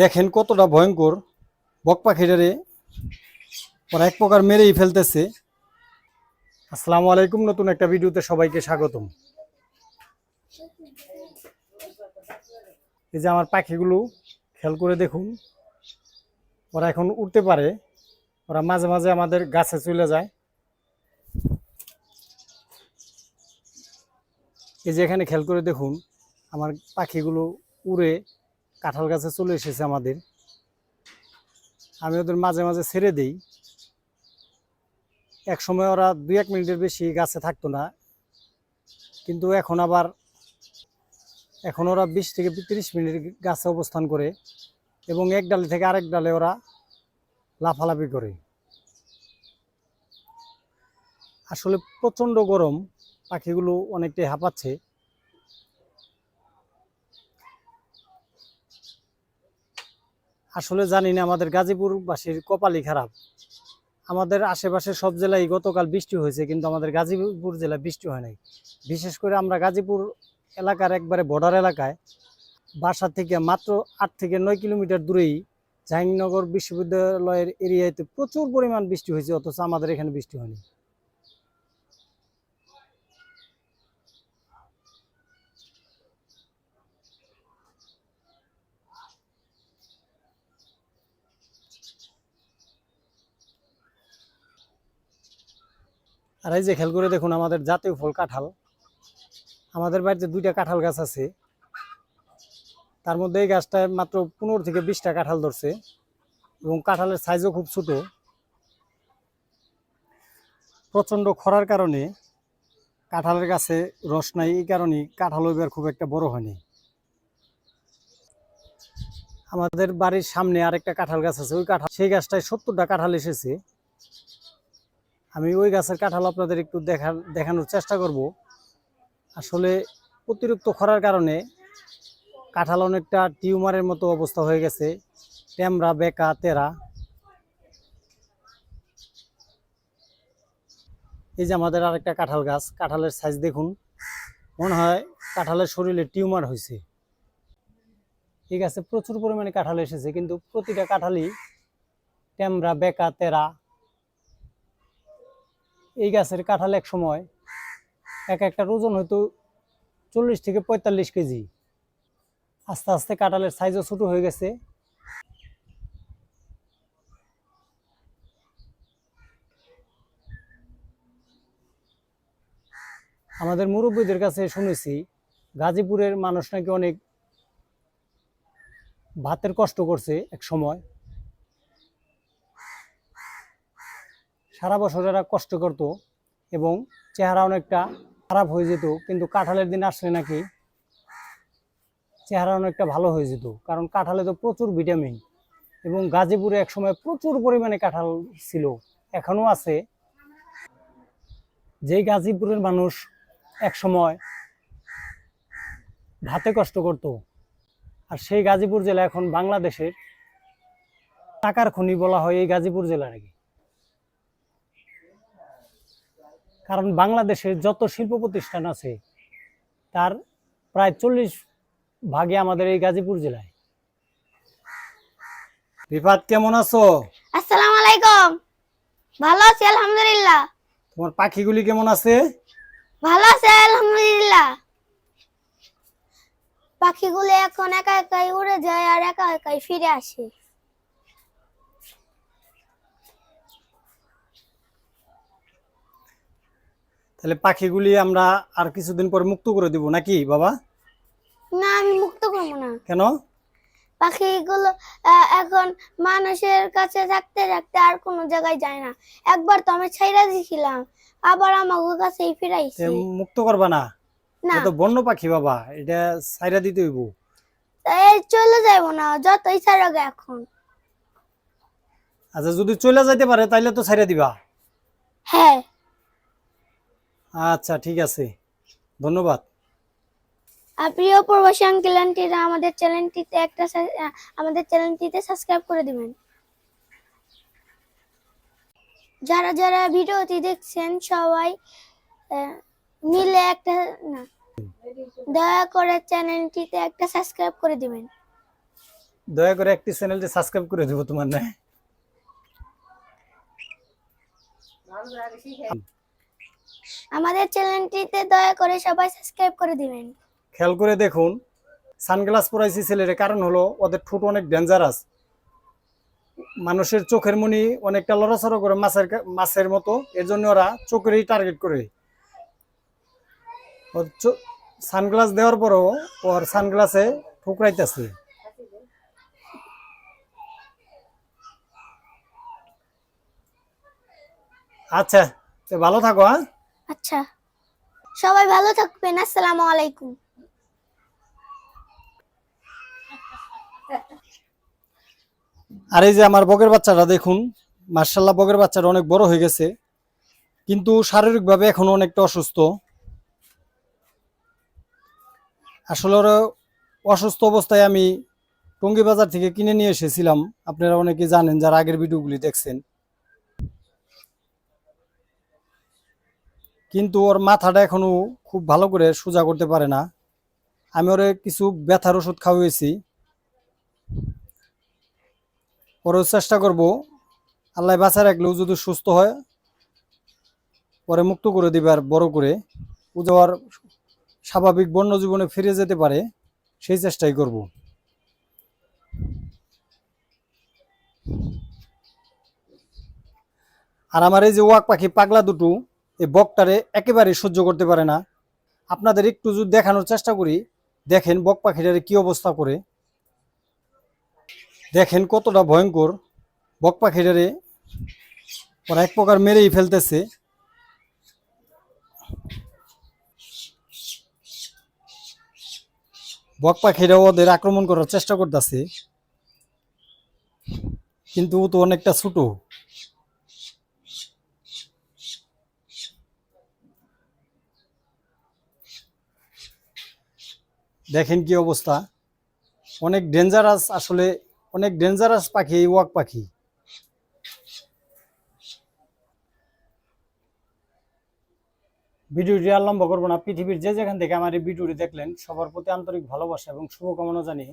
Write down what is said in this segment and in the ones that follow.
দেখেন কতটা ভয়ঙ্কর। বক পাখিটারে ওরা এক প্রকার মেরেই ফেলতেছে। আসসালামু আলাইকুম, নতুন একটা ভিডিওতে সবাইকে স্বাগতম। এই যে আমার পাখিগুলো, খেয়াল করে দেখুন। ওরা এখন উঠতে পারে। ওরা মাঝে মাঝে আমাদের গাছে চলে যায়। এই যে এখানে খেয়াল করে দেখুন, আমার পাখিগুলো উড়ে কাঁঠাল গাছে চলে এসেছে আমাদের। আমি ওদের মাঝে মাঝে ছেড়ে দেই। এক সময় ওরা দুই এক মিনিটের বেশি গাছে থাকতো না। কিন্তু এখন আবার, এখন ওরা বিশ থেকে তিরিশ মিনিট গাছে অবস্থান করে এবং এক ডালে থেকে আরেক ডালে ওরা লাফালাফি করে। আসলে প্রচণ্ড গরম, পাখিগুলো অনেকটাই হাঁপাচ্ছে। আসলে জানি না, আমাদের গাজীপুরবাসীর কপালই খারাপ। আমাদের আশেপাশে সব জেলায় গতকাল বৃষ্টি হয়েছে, কিন্তু আমাদের গাজীপুর জেলায় বৃষ্টি হয় নাই। বিশেষ করে আমরা গাজীপুর এলাকার একবারে বর্ডার এলাকায়, বাসা থেকে মাত্র আট থেকে নয় কিলোমিটার দূরেই জাহাঙ্গীরনগর বিশ্ববিদ্যালয়ের এরিয়াতে প্রচুর পরিমাণ বৃষ্টি হয়েছে, অথচ আমাদের এখানে বৃষ্টি হয়নি। আর এই যে খেয়াল করে দেখুন, আমাদের জাতীয় ফল কাঁঠাল। আমাদের বাড়িতে দুইটা কাঁঠাল গাছ আছে। তার মধ্যে এই গাছটায় মাত্র পনেরো থেকে বিশটা কাঁঠাল ধরছে এবং কাঁঠালের সাইজও খুব ছোট। প্রচণ্ড খরার কারণে কাঁঠালের গাছে রস নাই, এই কারণে কাঁঠাল এবার খুব একটা বড় হয়নি। আমাদের বাড়ির সামনে আরেকটা কাঁঠাল গাছ আছে, ওই কাঁঠাল সেই গাছটায় সত্তরটা কাঁঠাল এসেছে। আমি ওই গাছের কাঁঠাল আপনাদের একটু দেখা, দেখানোর চেষ্টা করব। আসলে অতিরিক্ত খরার কারণে কাঁঠাল অনেকটা টিউমারের মতো অবস্থা হয়ে গেছে। ট্যামরা, বেকা, তেরা। এই যে আমাদের আরেকটা কাঁঠাল গাছ, কাঁঠালের সাইজ দেখুন। মনে হয় কাঁঠালের শরীরে টিউমার হয়েছে। এই গাছে প্রচুর পরিমাণে কাঁঠাল এসেছে, কিন্তু প্রতিটা কাঁঠালই টেমরা বেকা, তেরা এই গাছের কাঁঠাল এক সময় এক একটা ওজন হয়তো চল্লিশ থেকে পঁয়তাল্লিশ কেজি। আস্তে আস্তে কাঁঠালের সাইজও ছোটো হয়ে গেছে। আমাদের মুরব্বীদের কাছে শুনেছি, গাজীপুরের মানুষ নাকি অনেক ভাতের কষ্ট করছে এক সময়। সারা বছর এরা কষ্ট করত এবং চেহারা অনেকটা খারাপ হয়ে যেত, কিন্তু কাঁঠালের দিন আসলে নাকি চেহারা অনেকটা ভালো হয়ে যেত। কারণ কাঁঠালে তো প্রচুর ভিটামিন এবং গাজীপুরে একসময় প্রচুর পরিমাণে কাঁঠাল ছিল, এখনও আছে। যেই গাজীপুরের মানুষ একসময় ভাতে কষ্ট করত, আর সেই গাজীপুর জেলা এখন বাংলাদেশের টাকার খনি বলা হয় এই গাজীপুর জেলাটাকে কারণ বাংলাদেশের যত শিল্প প্রতিষ্ঠান আছে তার প্রায় চল্লিশ ভাগে আমাদের এই গাজীপুর জেলায়। বিপাদ কেমন আছো? আসসালামু আলাইকুম। ভালো আছি আলহামদুলিল্লাহ। তোমার পাখিগুলি কেমন আছে? ভালো আছে আলহামদুলিল্লাহ। পাখিগুলো এখন একা একাই উড়ে যায় আর একা একাই ফিরে আসে। তাহলে পাখিগুলি আমরা আর কিছুদিন পরে মুক্ত করে দিব নাকি বাবা? না আমি মুক্ত করব না। কেন? পাখিগুলো এখন মানুষের কাছে থাকতে থাকতে আর কোনো জায়গায় যায় না। একবার তো আমি ছাইরা দিয়েছিলাম আবার আমাকে কাছেই ফিরাইছি। মুক্ত করবা না? না। তো বন্য পাখি বাবা এটা সাইরা দিতে হইব। এই চলে যাইবো না যত ইচ্ছা লাগে এখন। আচ্ছা যদি চলে যাইতে পারে তাইলে তো ছাইরা দিবা। হ্যাঁ। আচ্ছা ঠিক আছে। ধন্যবাদ। প্রিয় প্রবাসী আঙ্কেল আন্টিরা আমাদের চ্যানেলটিতে একটা আমাদের চ্যানেলটিতে সাবস্ক্রাইব করে দিবেন। যারা যারা ভিডিওটি দেখছেন সবাই মিলে একটা না দয়া করে চ্যানেলটিতে একটা সাবস্ক্রাইব করে দিবেন। দয়া করে একটি চ্যানেলটি সাবস্ক্রাইব করে দেবো তোমার না আমাদের চ্যানেলটিতে দয়া করে সবাই সাবস্ক্রাইব করে দিবেন। খেয়াল করে দেখুন, সানগ্লাস পরাইছি ছেলের, কারণ হলো ওদের ঠোঁট অনেক ডেঞ্জারাস মানুষের চোখের মনি অনেকটা লড়াচড়া করে মাছের মাছের মতো এর জন্য ওরা চোখেরই টার্গেট করে। সানগ্লাস দেওয়ার পরও ওর সানগ্লাসে ঠুকরাইতেছে। আচ্ছা ভালো থাকো হ্যাঁ? আচ্ছা। সবাই ভালো থাকবেন, আসসালামু আলাইকুম। আর এই যে আমার বগের বাচ্চাটা দেখুন মার্শাল্লাহ বগের বাচ্চাটা অনেক বড় হয়ে গেছে, কিন্তু শারীরিকভাবে এখনও অনেকটা অসুস্থ। আসলে অসুস্থ অবস্থায় আমি টঙ্গী বাজার থেকে কিনে নিয়ে এসেছিলাম। আপনারা অনেকে জানেন যারা আগের ভিডিওগুলি দেখছেন। কিন্তু ওর মাথাটা এখনও খুব ভালো করে সোজা করতে পারে না। আমি ওরে কিছু ব্যথার ওষুধ খাওয়াইছি। পরেও চেষ্টা করব, আল্লাহ বাঁচা রাখলেও যদি সুস্থ হয়, পরে মুক্ত করে দিবে আর বড় করে। ও যাওয়ার স্বাভাবিক বন্য জীবনে ফিরে যেতে পারে, সেই চেষ্টাই করব। আর আমার এই যে ওয়াক পাখি পাগলা দুটো এই বকটারে একেবারে সহ্য করতে পারে না। আপনাদের একটু যদি দেখানোর চেষ্টা করি, দেখেন বক পাখিটারে কি অবস্থা করে। দেখেন কতটা ভয়ঙ্কর বক পাখিটারে। ওরা এক প্রকার মেরেই ফেলতেছে। বক পাখিরা ওদের আক্রমণ করার চেষ্টা করতেছে। কিন্তু ও তো অনেকটা ছোট। দেখেন কি অবস্থা। অনেক ডেঞ্জারাস আসলে, অনেক ডেঞ্জারাস পাখি এই ওয়াক পাখি। ভিডিওটি আর লম্বা করব না, পৃথিবীর যে যেখান থেকে আমার এই ভিডিওটি দেখলেন, সবার প্রতি আন্তরিক ভালোবাসা এবং শুভকামনা জানিয়ে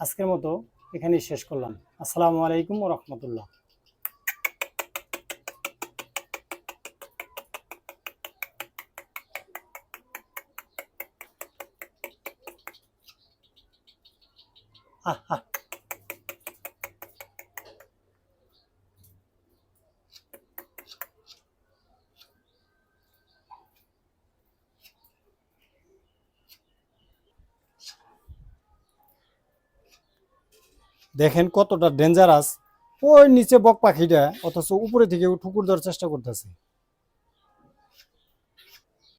আজকের মতো এখানেই শেষ করলাম। আসসালামু আলাইকুম রহমতুল্লাহ। দেখেন কতটা ডেঞ্জারাস ওই নিচে বক পাখিটা অথচ উপরে থেকে ঠুকুর দেওয়ার চেষ্টা করতেছে।